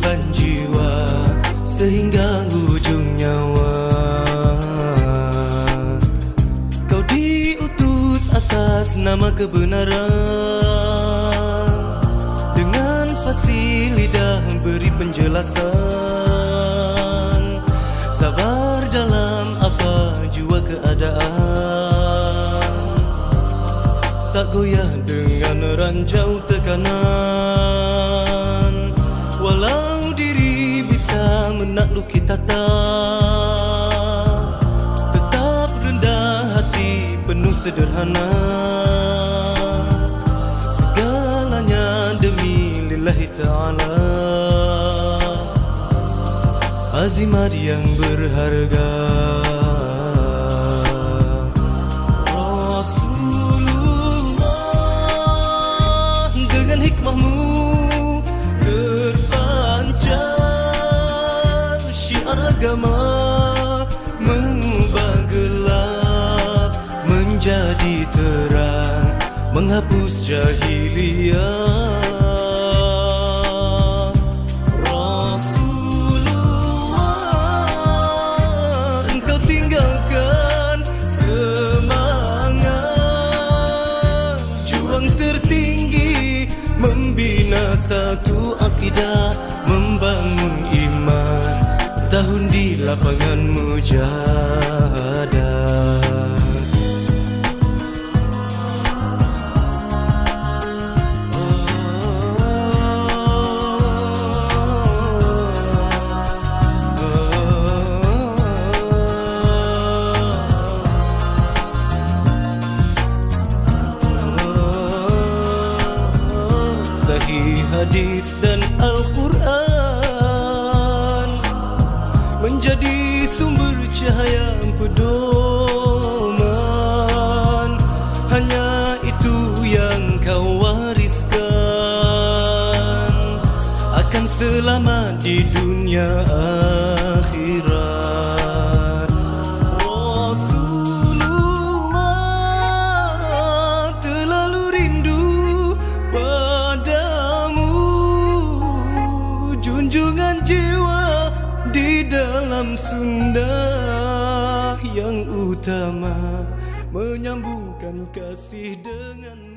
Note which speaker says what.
Speaker 1: korban jiwa sehingga ujung nyawa. Kau diutus atas nama kebenaran. Dengan fasih lidah beri penjelasan. Sabar dalam apa jua keadaan. Tak goyah dengan ranjau tekanan. Walau diri bisa menakluki tata. Tetap rendah hati penuh sederhana. Segalanya demi lillahi ta'ala. Azimat yang berharga agama Mengubah gelap Menjadi terang Menghapus Membina satu akidah Membangun iman Tahun di lapangan mujahadah Sahih hadis dan Al-Quran Menjadi sumber cahaya pedoman. Hanya itu yang kau wariskan. Akan selamat di dunia dalam sunnah yang utama Menyambungkan kasih dengan